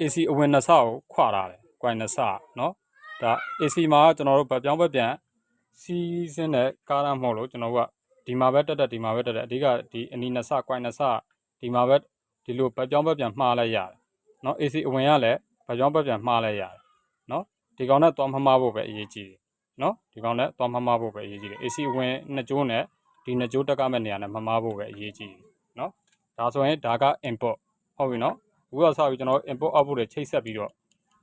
AC အဝင်နှစ်ဆကိုခွာထားတယ်။ coin နှစ်ဆနော်ဒါ AC မှာကျွန်တော်တို့ဗတ်ပြောင်းဗတ်ပြန်စီးစင်းတဲ့ကားရမ်းမဟုတ်လို့ကျွန်တော်တို့ကဒီမှာပဲတက်တက်ဒီမှာပဲတက်တက်အဓိကဒီအနီနှစ်ဆ coin နှစ်ဆဒီမှာပဲဒီလိုဗတ်ပြောင်းဗတ်ပြန်မှားလိုက်ရတယ်နော် AC အဝင်ရလည်းဗတ်ပြောင်းဗတ်ပြန်မှားလိုက်ရတယ်နော်ဒီကောင်နဲ့သွားမမှားဖို့ပဲအရေးကြီးတယ်နော်ဒီကောင်နဲ့သွားမမှားဖို့ပဲအရေးကြီးတယ် AC အဝင်နှစ်ကျိုးနဲ့ဒီနှစ်ကျိုးတက်ကမဲ့နေရာနဲ့မမှားဖို့ပဲအရေးကြီးတယ်နော်ဒါဆိုရင်ဒါက input ဟုတ်ပြီနော် အခုကစပြီးကျွန်တော် input output တွေချိတ်ဆက်ပြီးတော့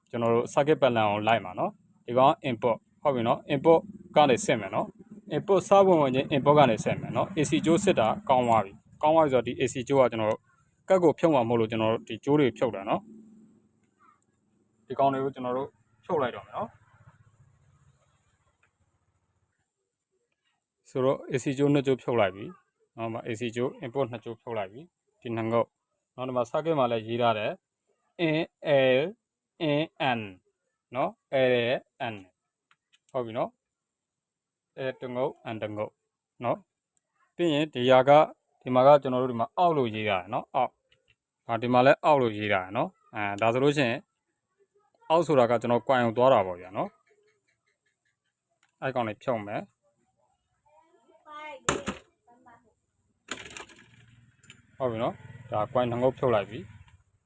ကျွန်တော်တို့ circuit pattern ကိုလိုက်မှာနော်ဒီကောင် input ဟုတ်ပြီနော် input ကနေဆက်မယ်နော် input စဝင်ဝင်ချင်း input ကနေဆက်မယ်နော် AC ကျိုးစစ်တာကောင်းသွားပြီကောင်းသွားပြီဆိုတော့ဒီ AC ကျိုးကကျွန်တော်တို့ကတ်ကိုဖြုတ်မှာမဟုတ်လို့ကျွန်တော်တို့ဒီကျိုးတွေဖြုတ်တာနော်ဒီကောင်တွေကိုကျွန်တော်တို့ဖြုတ်လိုက်တော့မယ်နော်ဆိုတော့ AC ကျိုးနှစ်ကျိုးဖြုတ်လိုက်ပြီနော်မှာ AC ကျိုး input နှစ်ကျိုးဖြုတ်လိုက်ပြီဒီနှစ်ငုတ် နော်ဒီမှာ circuit မှာလည်းရေးထားတယ် in l in n နော် l n ဟုတ်ပြီနော်အဲတငုတ် n တငုတ်နော်ပြီးရင်ဒီဟာကဒီမှာကကျွန်တော်တို့ဒီမှာအောက်လို့ရေးတာနော်အောက်ဟာဒီမှာလည်းအောက်လို့ရေးတာနော်အဲဒါဆိုလို့ရှိရင်အောက်ဆိုတာကကျွန်တော်ကွိုင်အောင်သွားတာပေါ့ဗျာနော်အဲ့ကောင်လေးဖြုတ်မယ်ဟုတ်ပြီနော် ဒါကွိုင်နှငုတ်ဖြုတ်လိုက်ပြီ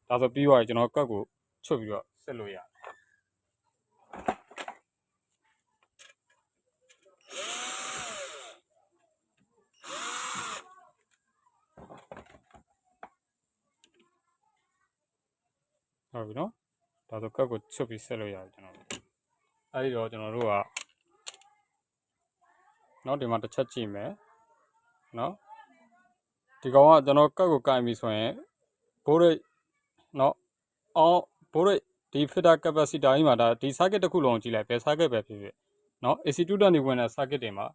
ဒါဆိုပြီးသွားရင်ကျွန်တော်ကတ်ကိုချွတ်ပြီးတော့ဆက်လို့ရတယ်ဟုတ်ပြီနော်ဒါဆိုကတ်ကိုချွတ်ပြီးဆက်လို့ရတယ်ကျွန်တော်တို့အဲဒီတော့ကျွန်တော်တို့ကနော်ဒီမှာတစ်ချက်ကြည့်မယ်နော် ဒီကောင်ကကျွန်တော်ကတ်ကိုကင်ပြီဆိုရင်ဘိုးရိတ်နော်အောင်းဘိုးရိတ်ဒီ fitter capacitor ကြီးမှာဒါဒီ circuit တစ်ခုလုံးကြည့်လိုက်ဘယ် circuit ပဲဖြစ်ဖြစ်နော် institute ကနေဝင်တဲ့ circuit တွေမှာ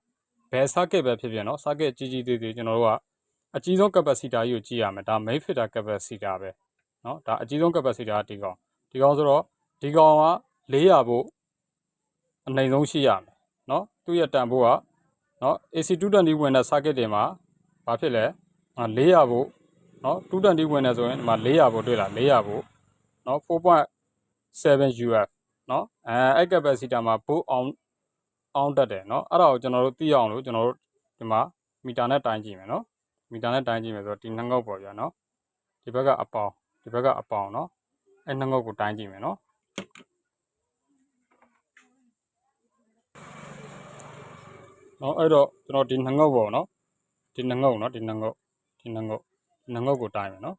ဘယ် circuit ပဲဖြစ်ဖြစ်နော် circuit ကြီးကြီးသေးသေးကျွန်တော်တို့ကအကြီးဆုံး capacitor ကြီးကိုကြည့်ရမယ်ဒါ main fitter capacitor ပဲနော်ဒါအကြီးဆုံး capacitor ဒီကောင်ဒီကောင်ဆိုတော့ဒီကောင်က400ဗို့အနိုင်ဆုံးရှိရမယ်နော်သူ့ရဲ့တန်ဖိုးကနော် AC220 ဝင်တဲ့ circuit တွေမှာဘာဖြစ်လဲ 400ဖို့နော်220ဝင်နေဆိုရင်ဒီမှာ400ဖို့တွေ့လား400ဖို့နော်4.7 UF နော်အဲအဲ့ capacitor မှာ bolt on အောင်တက်တယ်နော်အဲ့ဒါကိုကျွန်တော်တို့သိအောင်လို့ကျွန်တော်တို့ဒီမှာမီတာနဲ့တိုင်းကြည့်မယ်နော်မီတာနဲ့တိုင်းကြည့်မယ်ဆိုတော့ဒီနှငုတ်ပေါ်ပြနော်ဒီဘက်ကအပေါင်ဒီဘက်ကအပေါင်နော်အဲ့နှငုတ်ကိုတိုင်းကြည့်မယ်နော်နော်အဲ့တော့ကျွန်တော်ဒီနှငုတ်ပေါ့နော်ဒီနှငုတ်နော်ဒီနှငုတ် နငုတ်နငုတ်ကိုတိုင်းမယ်နော်